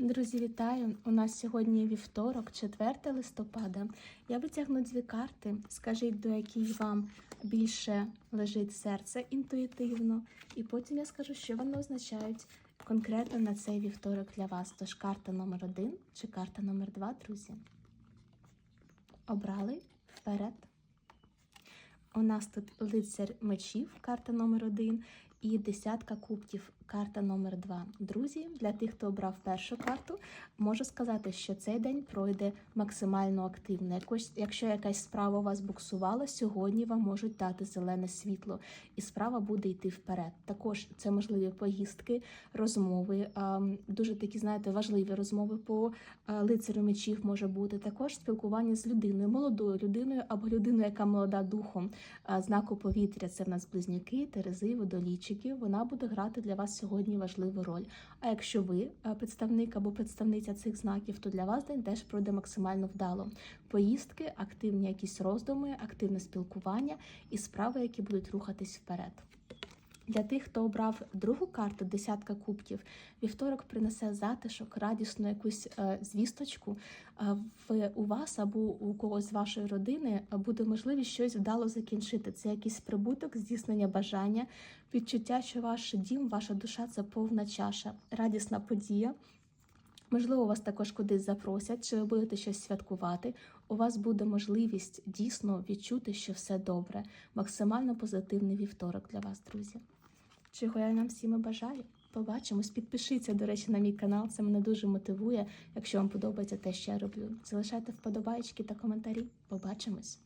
Друзі, вітаю! У нас сьогодні вівторок, 4 листопада. Я витягну дві карти. Скажіть, до якій вам більше лежить серце інтуїтивно, і потім я скажу, що вони означають конкретно на цей вівторок для вас. Тож карта номер один чи карта номер два, друзі. Обрали вперед. У нас тут лицар мечів, карта номер один, і десятка кубків, карта номер два. Друзі, для тих, хто обрав першу карту, можу сказати, що цей день пройде максимально активно. Якось, якщо якась справа у вас буксувала, сьогодні вам можуть дати зелене світло, і справа буде йти вперед. Також це можливі поїздки, розмови, дуже такі, знаєте, важливі розмови по лицарю мечів може бути. Також спілкування з людиною, молодою людиною або людиною, яка молода духом знаку повітря. Це в нас близнюки, терези, водолічики. Вона буде грати для вас сьогодні важливу роль. А якщо ви представник або представниця цих знаків, то для вас день теж пройде максимально вдало. Поїздки, активні якісь роздуми, активне спілкування і справи, які будуть рухатись вперед. Для тих, хто обрав другу карту, десятка кубків, вівторок принесе затишок, радісну якусь е, звісточку. Е, в у вас або у когось з вашої родини буде можливість щось вдало закінчити. Це якийсь прибуток, здійснення бажання, відчуття, що ваш дім, ваша душа це повна чаша, радісна подія. Можливо, вас також кудись запросять, чи ви будете щось святкувати. У вас буде можливість дійсно відчути, що все добре. Максимально позитивний вівторок для вас, друзі. Чого я нам всім і бажаю. Побачимось, підпишіться, до речі, на мій канал. Це мене дуже мотивує, якщо вам подобається те, що я роблю. Залишайте вподобайки та коментарі. Побачимось!